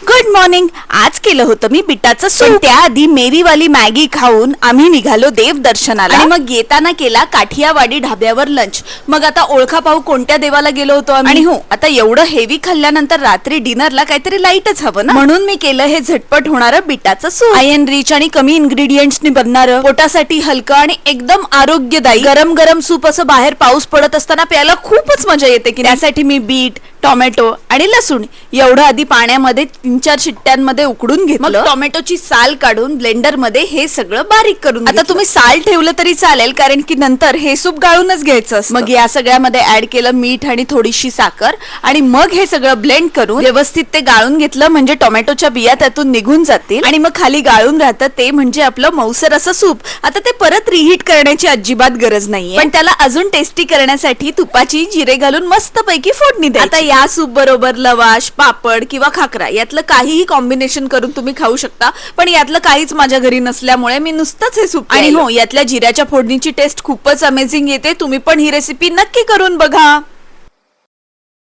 Good morning आज केलं होतं मी बिटाचं सूप त्याआधी मेरीवाली मॅगी खाऊन आम्ही निघालो देव दर्शनाला आणि मग येताना केला काठियावाडी ढाब्यावर लंच मग आता ओळखा पाहू कोणत्या देवाला गेलो होतो आम्ही. आणि हो आता एवढं हेवी खाल्ल्यानंतर रात्री डिनरला काहीतरी लाईटच हवं ना? म्हणून मी केलं हे झटपट होणारं बिटाचं सूप आयन रिच आणि कमी इन्ग्रेडियंट्सनी बनणारं. पोटासाठी हलकं आणि एकदम आरोग्यदायी. गरम गरम सूप असं बाहेर पाऊस पडत असताना प्यायला खूपच मजा येते की त्यासाठी मी बीट टोमॅटो आणि लसूण एवढं आधी पाण्यामध्ये तीन चार शिट्ट्यांमध्ये उकडून घेतलं. मग टोमॅटोची साल काढून ब्लेंडरमध्ये हे सगळं बारीक करून आता तुम्ही साल ठेवलं तरी चालेल कारण की नंतर हे सूप गाळूनच घ्यायचं. मग या सगळ्यामध्ये ऍड केलं मीठ आणि थोडीशी साखर आणि मग हे सगळं ब्लेंड करून व्यवस्थित ते गाळून घेतलं म्हणजे टोमॅटोच्या बिया त्यातून निघून जातील आणि मग खाली गाळून राहतं ते म्हणजे आपलं मौसर असं सूप. आता ते परत रिहीट करण्याची अजिबात गरज नाहीये. पण त्याला अजून टेस्टी करण्यासाठी तुपाची जिरे घालून मस्त पैकी फोडणी द्या आता या सूप बरोबर लवाश पापड किंवा खाकरा यातलं काहीही कॉम्बिनेशन करून तुम्ही खाऊ शकता. पण यातलं काहीच माझ्या घरी नसल्यामुळे मी नुसतंच हे सूप आणि हो यातल्या जिऱ्याच्या फोडणीची टेस्ट खूपच अमेझिंग येते. तुम्ही पण ही रेसिपी नक्की करून बघा.